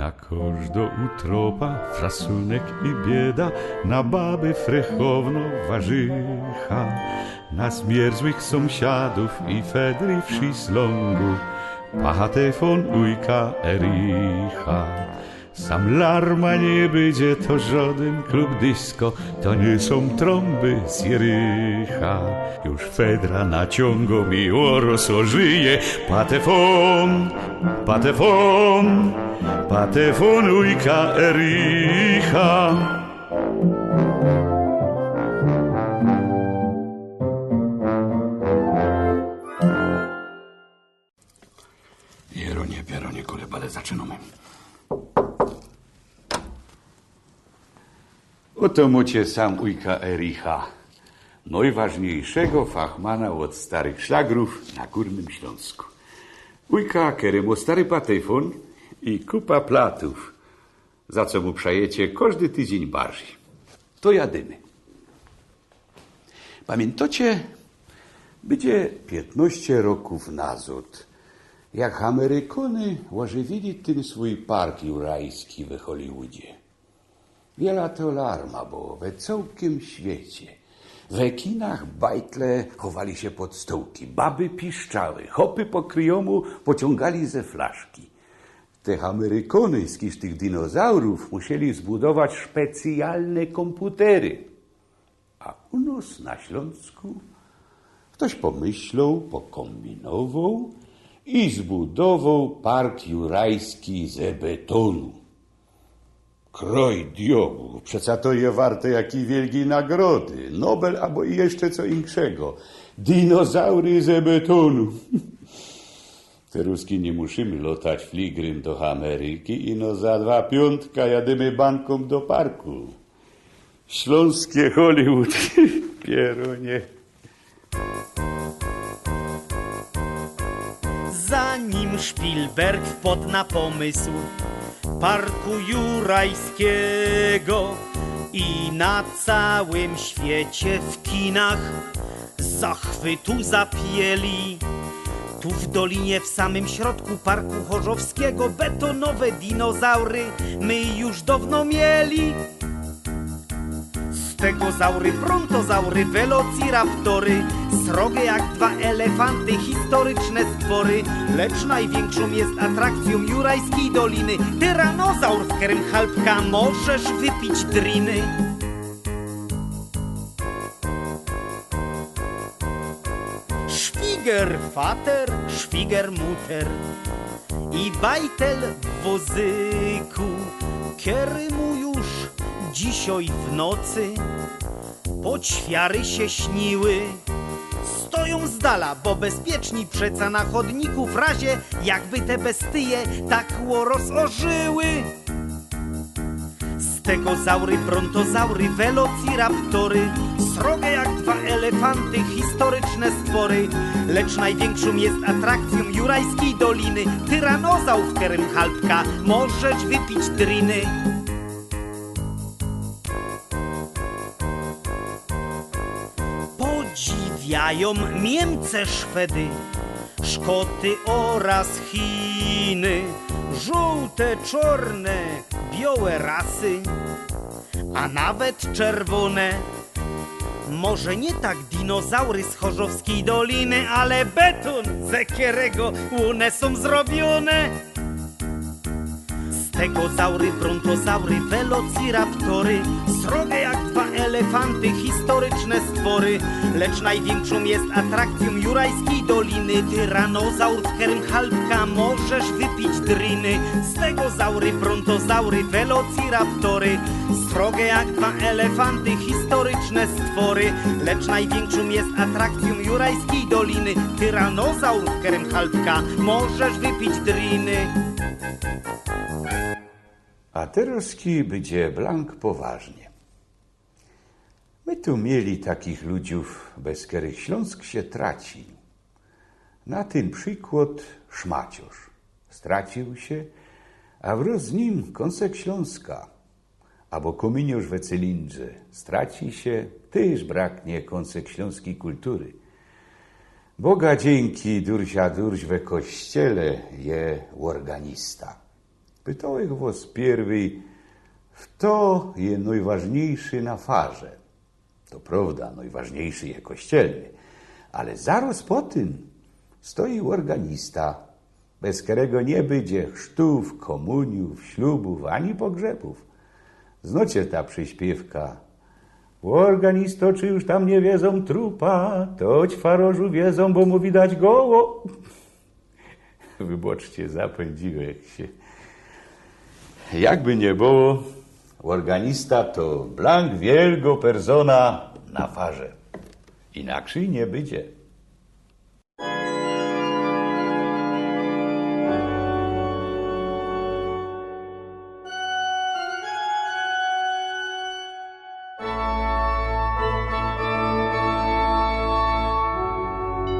Na każdą utropa frasunek i bieda, na baby frechowno warzycha, na zmierzłych sąsiadów i fedry w Szislągu, pachatefon ujka Ericha. Sam larma nie będzie to żaden klub disco, to nie są trąby z Jericha. Już Fedra naciągą i oros ożyje, patefon, patefon, patefon ujka Ericha. Oto mucie sam ujka Ericha, najważniejszego fachmana od starych szlagrów na Górnym Śląsku. Ujka keremo stary patefon i kupa platów, za co mu przejecie każdy tydzień bardziej. To jadymy. Pamiętacie, będzie 15 roków nazad, jak Amerykanie ożywili ten swój park jurajski w Hollywoodzie. Wiela to larma było we całkiem świecie. We kinach bajtle chowali się pod stołki, baby piszczały, hopy po kryjomu pociągali ze flaszki. Tych Amerykony z tych dinozaurów musieli zbudować specjalne komputery. A u nas na Śląsku ktoś pomyślał, pokombinował i zbudował park jurajski ze betonu. Kroj diabłu, przeca to je warte jakiej wielkiej nagrody. Nobel albo i jeszcze co inszego. Dinozaury ze betonu. Te Ruski nie musimy lotać fligrym do Ameryki i no za dwa piątka jadymy bankom do parku. Śląskie Hollywood. Pierunie. Zanim Spielberg wpadł na pomysł parku jurajskiego i na całym świecie w kinach zachwytu zapieli. Tu w dolinie, w samym środku parku chorzowskiego betonowe dinozaury my już dawno mieli. Stegozaury, brontozaury, velociraptory Srogie jak dwa elefanty, historyczne stwory Lecz największą jest atrakcją Jurajskiej Doliny. Tyranozaur, w którym chalpka możesz wypić driny. Szwiger Vater, Szwiger Mutter i bajtel w wozyku. Kiery mu już dzisiaj w nocy poćwiary się śniły Stoją z dala, bo bezpieczni przeca na chodniku W razie jakby te bestie tak łoros ożyły. Stegozaury, brontozaury, velociraptory Srogie jak dwa elefanty, historyczne stwory Lecz największą jest atrakcją Jurajskiej Doliny. Tyranozaur, w którym chalpka możesz wypić driny Podziwiają Niemce, Szwedy, Szkoty oraz Chiny Żółte, czarne, białe rasy A nawet czerwone może nie tak dinozaury z Chorzowskiej Doliny, ale beton, ze którego one są zrobione. Stegozaury, brontozaury, velociraptory Srogie jak dwa elefanty, historyczne stwory. Lecz największą jest atrakcją Jurajskiej Doliny. Tyranozaur, chalpka możesz wypić driny Stegozaury, brontozaury, velociraptory Srogie jak dwa elefanty, historyczne stwory. Lecz największą jest atrakcją Jurajskiej Doliny. Tyranozaur, chalpka możesz wypić driny A teroski będzie blank poważnie. My tu mieli takich ludziów, bez których Śląsk się traci. Na ten przykład Szmaciusz. Stracił się, a wraz z nim kąsek Śląska. Albo Kominiusz we cylindrze. Straci się, też braknie kąsek śląskiej kultury. Boga dzięki, dursia durś we kościele je organista. Pytałech was pierwej, kto je najważniejszy na farze. To prawda, najważniejszy je kościelny, ale zaraz po tym stoi organista, bez którego nie będzie chrztów, komuniów, ślubów, ani pogrzebów. Znocie ta przyśpiewka. Organisto, czy już tam nie wiedzą trupa, toć farożu wiedzą, bo mu widać goło. Wyboczcie, zapędziłem się. Jakby nie było, organista to blank wielgo persona na farze. Inaczej nie będzie.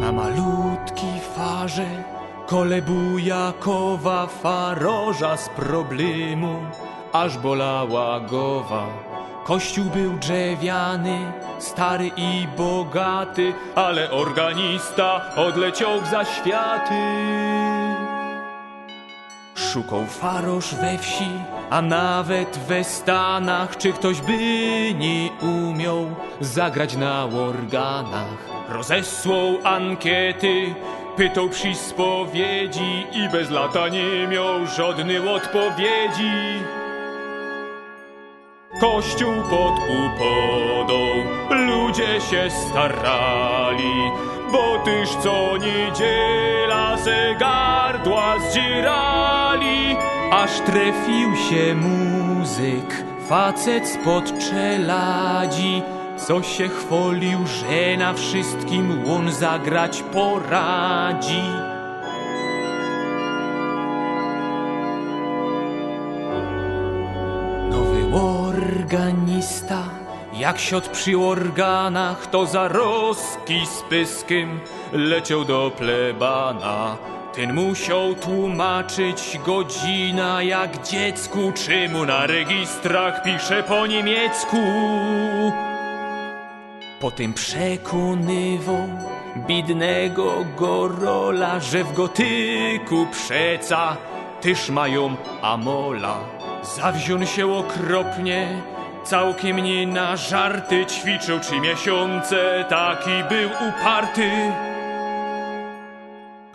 Na malutki farze kolebuja kowa faroża z problemu, aż bolała głowa. Kościół był drzewiany, stary i bogaty, ale organista odleciał za światy. Szukał faroż we wsi, a nawet we Stanach, czy ktoś by nie umiał zagrać na organach. Rozesłał ankiety, pytał przy spowiedzi i bez lata nie miał żadnej odpowiedzi. Kościół pod upodą, ludzie się starali, bo tyż co niedziela ze gardła zdzierali. Aż trafił się muzyk, facet spod czeladzi, co się chwalił, że na wszystkim on zagrać poradzi. Nowy organista, jak siot przy organach, to za rozki z pyskiem leciał do plebana. Ten musiał tłumaczyć godzina jak dziecku, czy mu na registrach pisze po niemiecku. Potem przekonywał bidnego gorola, że w gotyku przeca tyż mają amola. Zawziął się okropnie, całkiem nie na żarty, ćwiczył trzy miesiące, taki był uparty.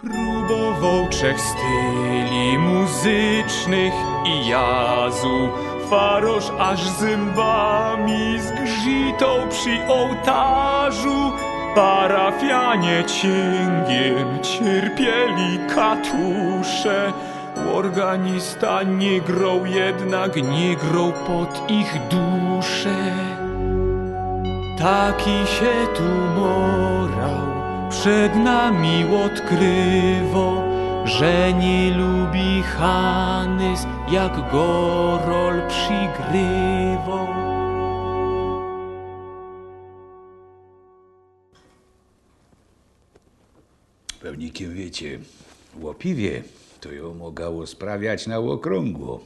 Próbował trzech styli muzycznych i jazu. Faroż aż zębami zgrzytał przy ołtarzu. Parafianie cięgiem cierpieli katusze. Organista nie grał jednak, nie grał pod ich duszę. Taki się tu morał przed nami odkrywo, że nie lubi Hanys, jak gorol przygrywo. Pewnikiem wiecie, łopiwie to ją mogło sprawiać na okrągło.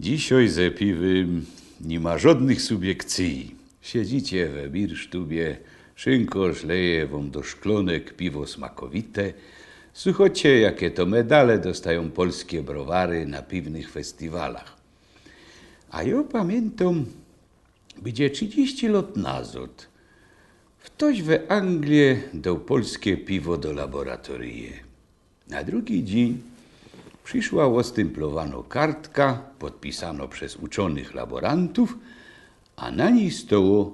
Dzisiaj ze piwym nie ma żadnych subiekcji. Siedzicie we birsztubie, szynko szleje wam do szklonek, piwo smakowite. Słuchajcie, jakie to medale dostają polskie browary na piwnych festiwalach. A ja pamiętam, będzie 30 lat nazad. Ktoś we Anglię dał polskie piwo do laboratorii. Na drugi dzień przyszła ostymplowano kartka, podpisano przez uczonych laborantów, a na niej stało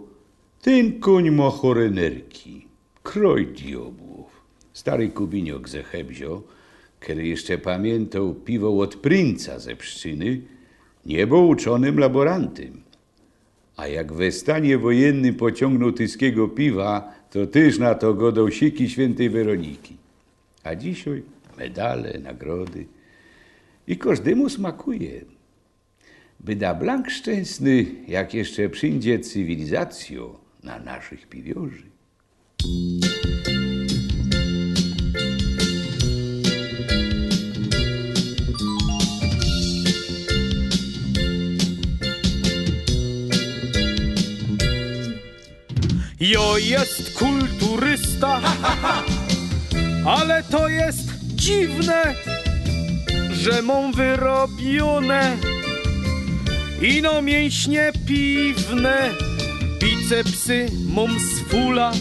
ten koń ma chore nerki, kroj diobłów. Stary kubiniok ze Hebzio, kiedy jeszcze pamiętał piwo od princa ze Pszczyny, nie był uczonym laborantem. A jak we stanie wojennym pociągnął tyskiego piwa, to też na to godał siki świętej Weroniki. A dzisiaj medale, nagrody i każdemu smakuje. Byda blank szczęsny, jak jeszcze przyjdzie cywilizacjo na naszych piwiorzy. Jo jest kulturysta, ale to jest dziwne, Noże mą wyrobione, ino mięśnie piwne, bicepsy mą z fula,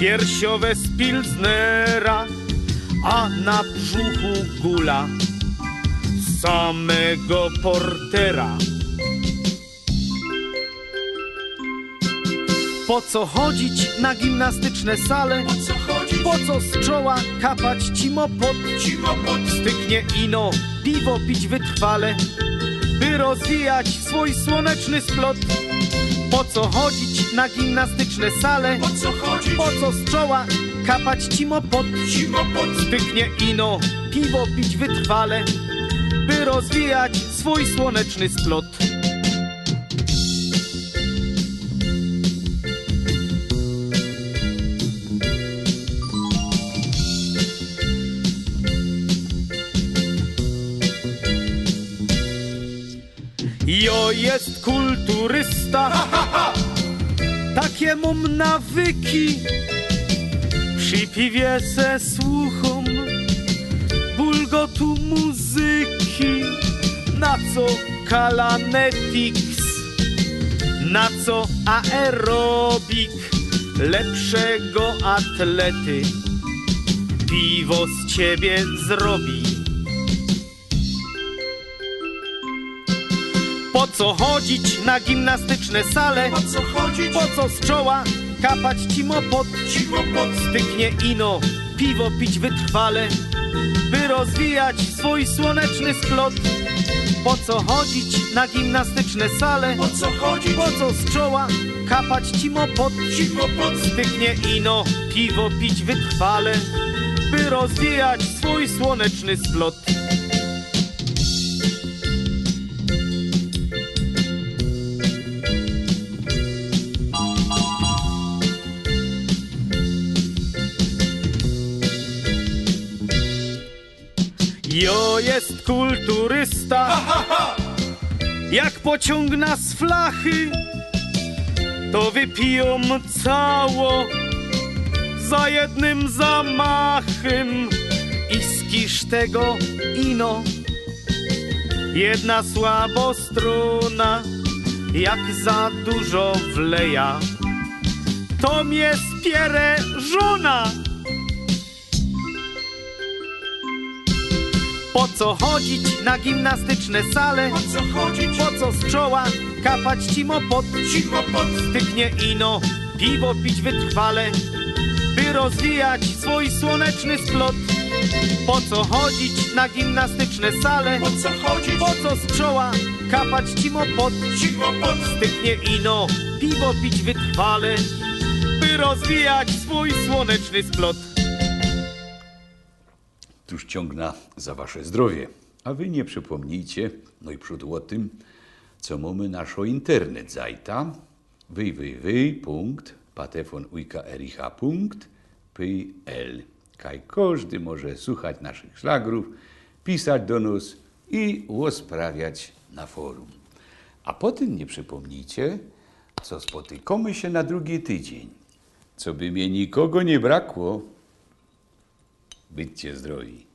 piersiowe z pilznera, a na brzuchu gula samego portera. Po co chodzić na gimnastyczne sale? Po co? Po co z czoła kapać cimopot? Cimopot. Styknie ino, piwo pić wytrwale, by rozwijać swój słoneczny splot. Po co chodzić na gimnastyczne sale? Po co? Po co z czoła kapać cimopot? Cimopot. Styknie ino, piwo pić wytrwale, by rozwijać swój słoneczny splot. Jest kulturysta, takie mam nawyki. Przy piwie se słucham bulgotu muzyki. Na co kalanetix, na co aerobik lepszego atlety. Piwo z ciebie zrobi. Po co chodzić na gimnastyczne sale? Po co chodzić? Po co z czoła kapać cimopot? Cimopot. Styknie ino, piwo pić wytrwale, by rozwijać swój słoneczny splot. Po co chodzić na gimnastyczne sale? Po co chodzić? Po co z czoła kapać cimopot? Cimopot. Styknie ino, piwo pić wytrwale, by rozwijać swój słoneczny splot. Jo jest kulturysta, jak pociągna z flachy, to wypiją cało za jednym zamachem i skisz tego ino. Jedna słabostruna, jak za dużo wleja, to mnie spierę żona. Po co chodzić na gimnastyczne sale? Po co chodzić? Po co z czoła kapać cimopot? Cimopot. Styknie ino, piwo pić wytrwale, by rozwijać swój słoneczny splot. Po co chodzić na gimnastyczne sale? Po co chodzić? Po co z czoła kapać cimopot? Cimopot. Styknie ino, piwo pić wytrwale, by rozwijać swój słoneczny splot. Tuż ciągna za wasze zdrowie. A wy nie przypomnijcie, no i przód o tym, co mamy naszo internet zajta www.patefonujkaericha.pl Kaj każdy może słuchać naszych szlagrów, pisać do nas i łosprawiać na forum. A potem nie przypomnijcie, co spotykamy się na drugi tydzień. Co by mnie nikogo nie brakło, Byćcie zdrowi.